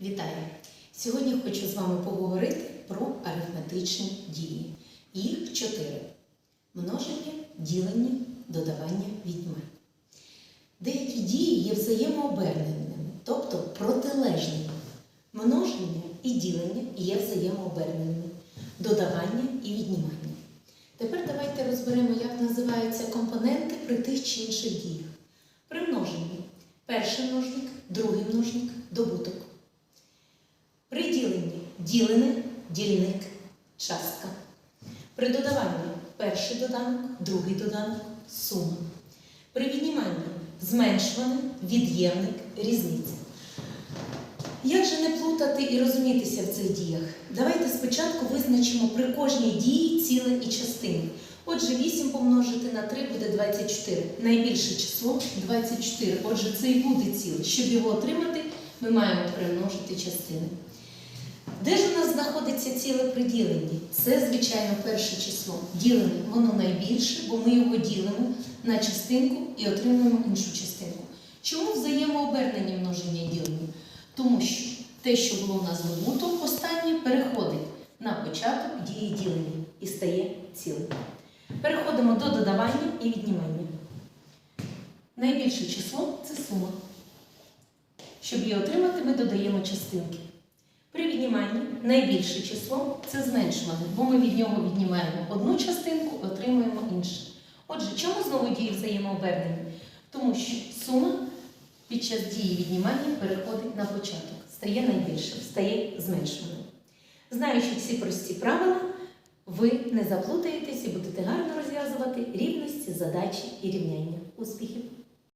Вітаю! Сьогодні хочу з вами поговорити про арифметичні дії. Їх чотири: множення, ділення, додавання, віднімання. Деякі дії є взаємооберненими, тобто протилежними. Множення і ділення є взаємооберненими, додавання і віднімання. Тепер давайте розберемо, як називаються компоненти при тих чи інших діях. При множенні перший множник, другий множник, добуток. Ділене, дільник, частка. При додаванні перший доданок, другий доданок, сума. При відніманні зменшуваний, від'ємник, різниця. Як же не плутати і розумітися в цих діях? Давайте спочатку визначимо при кожній дії ціле і частини. Отже, 8 помножити на 3 буде 24. Найбільше число 24. Отже, це і буде ціле. Щоб його отримати, ми маємо примножити частини. Де ж у нас знаходиться ціле при діленні? Це, звичайно, перше число. Ділене, воно найбільше, бо ми його ділимо на частинку і отримуємо іншу частинку. Чому взаємообернені множення ділення? Тому що те, що було у нас добутом, останнє переходить на початок дії ділення і стає цілим. Переходимо до додавання і віднімання. Найбільше число це сума. Щоб її отримати, ми додаємо частинки. Відніманні найбільше число це зменшуване, бо ми від нього віднімаємо одну частинку, отримуємо іншу. Отже, чому знову діє взаємообернення? Тому що сума під час дії віднімання переходить на початок, стає найбільшим, стає зменшуваним. Знаючи ці прості правила, ви не заплутаєтесь і будете гарно розв'язувати рівності, задачі і рівняння. Успіхів!